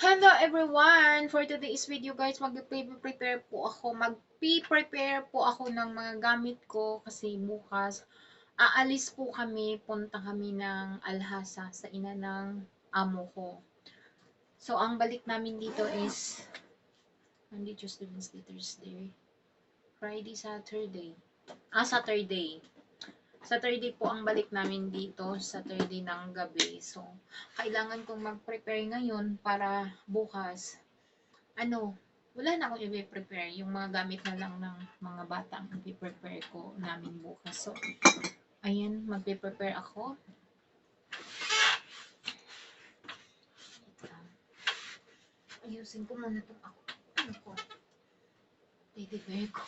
Hello everyone! For today's video guys, mag-prepare po ako. Mag-prepare po ako ng mga gamit ko kasi bukas aalis po kami, punta kami ng Alhasa sa ina ng amo ko. So, ang balik namin dito is Monday, Tuesday, Wednesday, Thursday, Friday, Saturday. Ah, Saturday. Saturday po ang balik namin dito, Saturday ng gabi. So, kailangan kong mag-prepare ngayon para bukas. Ano, wala na akong i-prepare. Yung mga gamit na lang ng mga bata ang i-prepare ko namin bukas. So, ayan, mag-prepare ako. Ayusin ko muna itong ako. Ano ko? Teddy bear ko.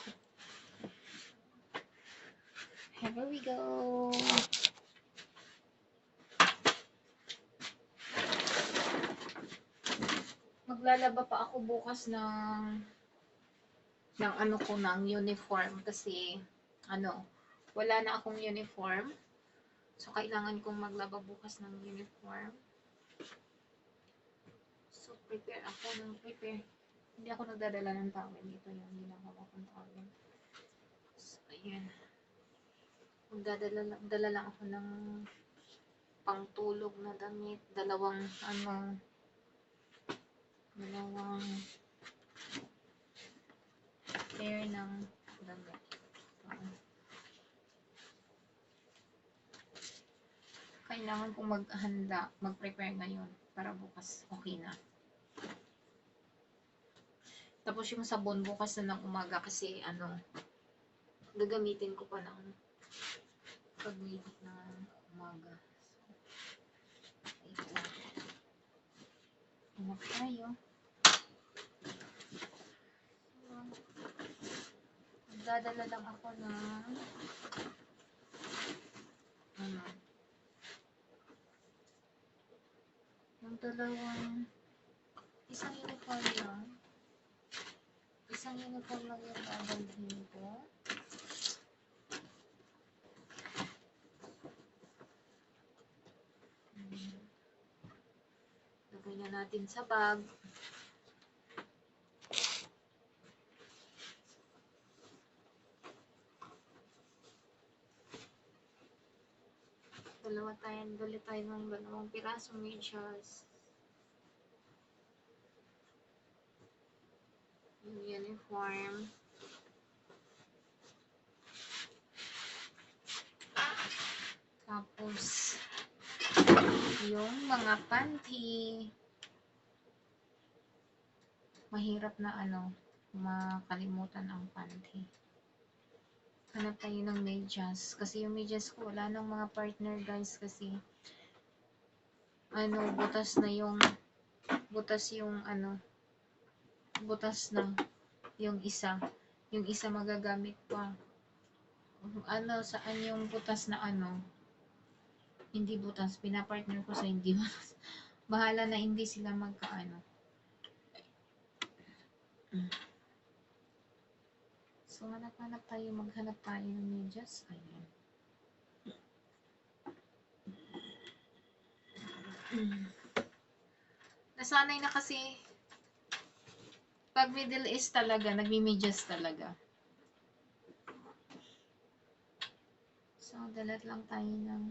Here we go. Maglalaba pa ako bukas ng ng ano ko ng uniform kasi ano, wala na akong uniform. So kailangan kong maglaba bukas ng uniform. So prepare ako ng prepare. Hindi ako nagdadala ng towel dito yung ginagawa kong towel. So ayan. Magdadala dala lang ako ng pangtulog na damit. Dalawang, ano, dalawang pair ng damit. Kailangan kong maghanda, mag-prepare ngayon para bukas okay na. Tapos yung sabon bukas na ng umaga kasi ano, gagamitin ko pa ng pag-wait na umaga. So, wait lang. Hanap tayo. Magdadala lang ako ng ano, yung dalawang isang uniform lang. Isang uniform lang yung dadalhin ko. Na natin sa bag. Dalawa tayo, dali tayo ng dalawang pirasong medyas. Yung uniform. Tapos, yung mga panty. Mahirap na ano, makalimutan ang panty. Hanap tayo ng medyas. Kasi yung medyas ko, wala ng mga partner guys kasi ano, butas na yung butas yung ano butas na yung isa. Yung isa magagamit pa. Ano, saan yung butas na ano? hindi butas, pinapartner ko sa hindi butas. Bahala na hindi sila magkaano. So, hanap-hanap tayo, maghanap tayo ng medyas. Ayan. Nasanay na kasi pag Middle East talaga, nagmi-medyas talaga. So, dalat lang tayo ng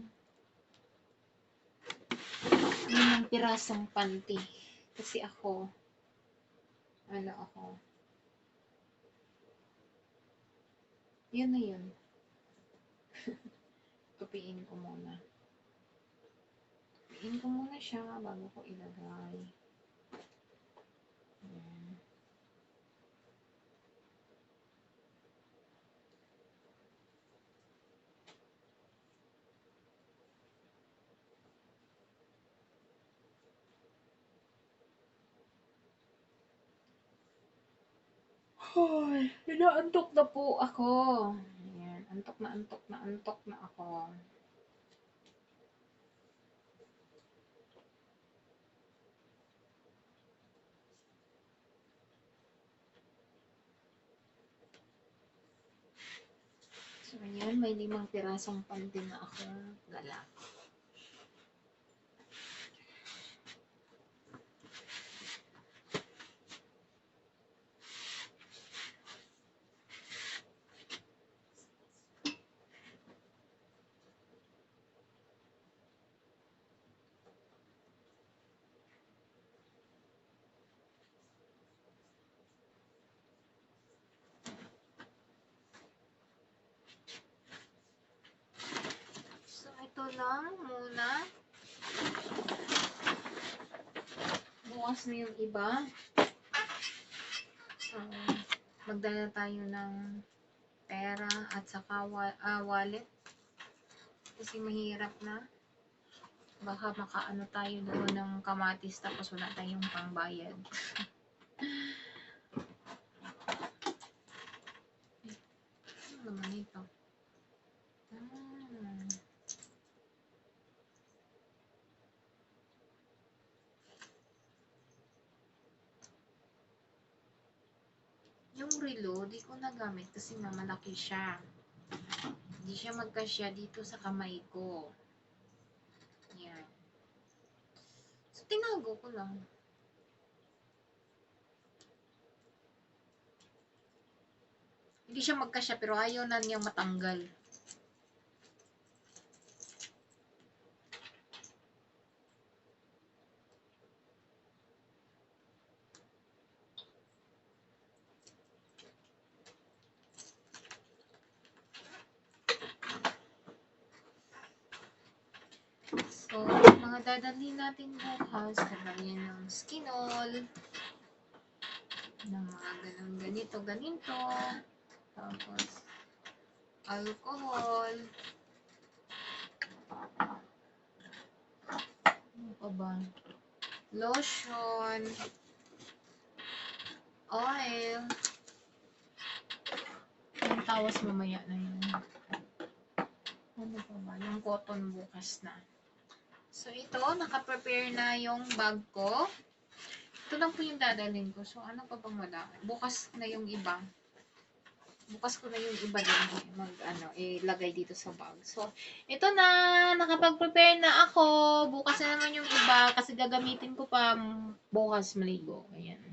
limang pirasong panty. Kasi ako, ano ako, yun na yun. Tupiin ko muna. Tupiin ko muna siya bago ko ilagay. Ayan. Hoy, inaantok na po ako. Ayan, antok na antok na antok na ako. So, ayan, may limang pirasong panty na ako dala. Lang muna. Bukas na yung iba. So, magdala tayo ng pera at saka wa- ah, wallet. Kasi mahirap na. Baka makaano tayo doon ng kamatis tapos wala tayong pangbayad. ano naman ito? Ah. Yung relo, di ko nagamit kasi nga malaki siya. Hindi siya magkasya dito sa kamay ko. Yan. So, tinago ko lang. Hindi siya magkasya pero ayaw na niyang matanggal. So, mga dadalhin natin bukas, kagaya ng skinol, ng mga ganun ganito, ganito, tapos, alcohol, ano pa ba? Lotion, oil, yung tawas mamaya na yun. Ano pa ba? Yung cotton bukas na. So, ito, naka-prepare na yung bag ko. Ito lang po yung dadalhin ko. So, ano pa bang madami? Bukas na yung iba. Bukas ko na yung iba din. Mag, ano, ilagay dito sa bag. So, ito na. Nakapag-prepare na ako. Bukas na naman yung iba. Kasi gagamitin ko pa bukas maligo. Ayan.